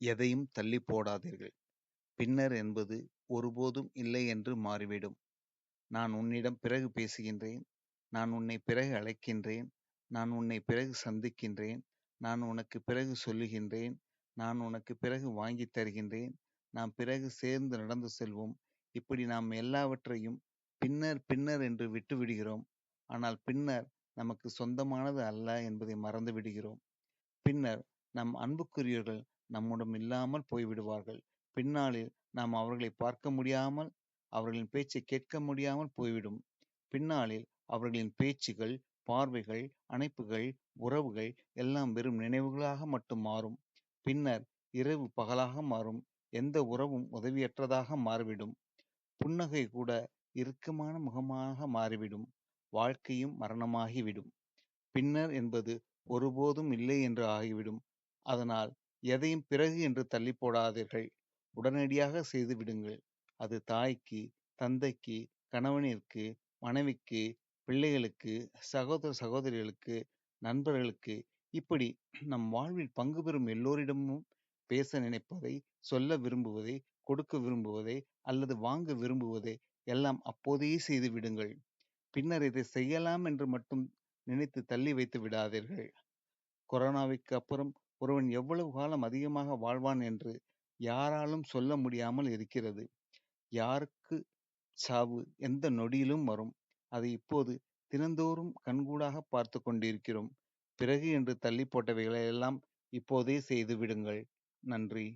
எதையும் தள்ளிப் போடாதீர்கள். பின்னர் என்பது ஒருபோதும் இல்லை என்று மாறிவிடும். நான் உன்னிடம் பிறகு பேசுகின்றேன். நான் உன்னைப் பிறகு அழைக்கின்றேன். நான் உன்னைப் பிறகு சந்திக்கின்றேன். நான் உனக்குப் பிறகு சொல்லுகின்றேன். நான் உனக்குப் பிறகு வாங்கித் தருகின்றேன். நாம் பிறகு சேர்ந்து நடந்து செல்வோம். இப்படி நாம் எல்லாவற்றையும் பின்னர் பின்னர் என்று விட்டுவிடுகிறோம். ஆனால் பின்னர் நமக்குச் சொந்தமானது அல்ல என்பதை மறந்து விடுகிறோம். பின்னர் நம் அன்புக்குரியவர்கள் நம்முடன் இல்லாமல் போய்விடுவார்கள். பின்னாளில் நாம் அவர்களை பார்க்க முடியாமல், அவர்களின் பேச்சை கேட்க முடியாமல் போய்விடும். பின்னாளில் அவர்களின் பேச்சுகள், பார்வைகள், அணைப்புகள், உறவுகள் எல்லாம் வெறும் நினைவுகளாக மட்டும் மாறும். பின்னர் இரவு பகலாக மாறும். எந்த உறவும் உதவியற்றதாக மாறிவிடும். புன்னகை கூட இறுக்கமான முகமாக மாறிவிடும். வாழ்க்கையும் மரணமாகிவிடும். பின்னர் என்பது ஒருபோதும் இல்லை என்று ஆகிவிடும். அதனால் எதையும் பிறகு என்று தள்ளி போடாதீர்கள். உடனடியாக செய்து விடுங்கள். அது தாய்க்கு, தந்தைக்கு, கணவனிற்கு, மனைவிக்கு, பிள்ளைகளுக்கு, சகோதர சகோதரிகளுக்கு, நண்பர்களுக்கு இப்படி நம் வாழ்வில் பங்கு பெறும் எல்லோரிடமும் பேச நினைப்பதை, சொல்ல விரும்புவதை, கொடுக்க விரும்புவதை அல்லது வாங்க விரும்புவதை எல்லாம் அப்போதே செய்து விடுங்கள். பின்னர் இதை செய்யலாம் என்று மட்டும் நினைத்து தள்ளி வைத்து விடாதீர்கள். கொரோனாவிற்கு அப்புறம் ஒருவன் எவ்வளவு காலம் அதிகமாக வாழ்வான் என்று யாராலும் சொல்ல முடியாமல் இருக்கிறது. யாருக்கு சாவு எந்த நொடியிலும் வரும். அதை இப்போது தினந்தோறும் கண்கூடாகப் பார்த்து கொண்டிருக்கிறோம். பிறகு என்று தள்ளிப் போட்டவைகளை எல்லாம் இப்போதே செய்து விடுங்கள். நன்றி!